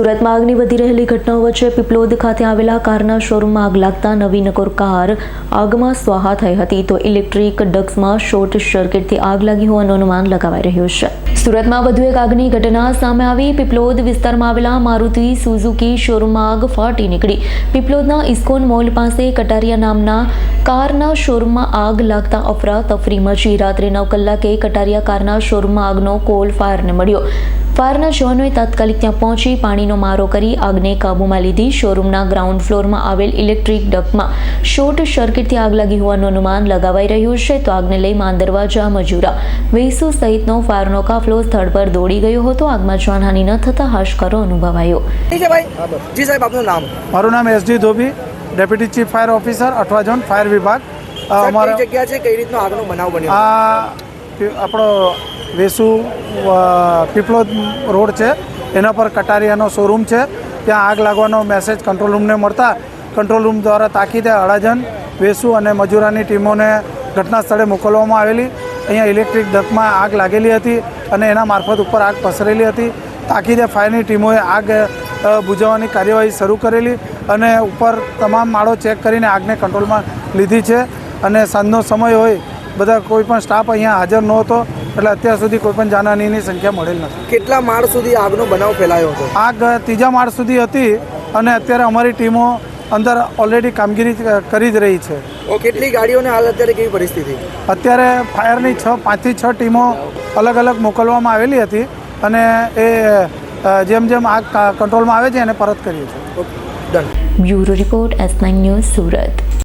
સુરતમાં આગની વધી રહેલી ઘટનાઓ વચ્ચે પીપલોદ ખાતે આવેલા કારના શોરૂમમાં આગ લાગતા નવી કાર આગમાં સ્વાહા થઈ હતી તો ઇલેક્ટ્રિક ડક્સમાં શોર્ટ સર્કિટથી આગ લાગી હોવાનું અનુમાન લગાવાઈ રહ્યું છે. સુરતમાં વધુ એક આગની ઘટના સામે આવી. પીપલોદ વિસ્તારમાં આવેલા મારુતિ સુઝુકી શોરૂમમાં આગ ફાટી નીકળી. પીપલોદના ઇસ્કોન મોલ પાસે કટારિયા નામના કારના શોરૂમમાં આગ લાગતા અફરાતફરી મચી. રાત્રે નવ કલાકે કટારિયા કારના શોરૂમમાં આગનો કોલ ફાયરને મળ્યો. ફાયરના જવાનોએ તાત્કાલિક ત્યાં પહોંચી પાણીનો મારો કરી આગને કાબૂમાં લીધી. શોરૂમના ગ્રાઉન્ડ ફ્લોરમાં આવેલ ઇલેક્ટ્રિક ડકમાં શોર્ટ સર્કિટથી આગ લાગી હોવાનું અનુમાન લગાવાઈ રહ્યું છે. તો આગને લઈ માંદરવાજા મજૂરા વેસુ સહિતનો ફાયરનો કાફલો સ્થળ પર દોડી ગયો હતો. આગમાં જાનહાની ન થતાં હાશકારો અનુભવાયો. જી સાહેબ આપનું નામ? મારું નામ SD Dhobi deputy chief fire officer Athwa zone fire વિભાગ. અમારા જગ્યા છે કઈ રીતનો આગનો બનાવ બન્યો? આ આપણો વેસુ પીપળો રોડ છે. એના પર કટારિયાનો શોરૂમ છે. ત્યાં આગ લાગવાનો મેસેજ કંટ્રોલ રૂમને મળતા કંટ્રોલ રૂમ દ્વારા તાકીદે અડાજન વેસુ અને મજૂરાની ટીમોને ઘટના સ્થળે મોકલવામાં આવેલી. અહીંયા ઇલેક્ટ્રિક ડકમાં આગ લાગેલી હતી અને એના મારફત ઉપર આગ પસરેલી હતી. તાકીદે ફાયરની ટીમોએ આગ બુજાવવાની કાર્યવાહી શરૂ કરેલી અને ઉપર તમામ માળો ચેક કરીને આગને કંટ્રોલમાં લીધી છે. અને સાંજનો સમય હોય, બધા કોઈ પણ સ્ટાફ અહીંયા હાજર નહોતો. એટલે અત્યાર સુધી કોઈ પણ જાનહાનીની સંખ્યા મળેલ નથી. કેટલા માળ સુધી આગનો બનાવ ફેલાયો હતો? આગ ત્રીજા માળ સુધી હતી અને અત્યારે અમારી ટીમો અંદર ઓલરેડી કામગીરી કરી જ રહી છે. કેટલી ગાડીઓને હાલ અત્યારે કેવી પરિસ્થિતિ? અત્યારે ફાયરની છ પાંચથી છ ટીમો અલગ અલગ મોકલવામાં આવેલી હતી અને એ જેમ જેમ આગ કા- કંટ્રોલમાં આવે છે એને પરત કરીએ છીએ. Done. Bureau report S nine news Surat.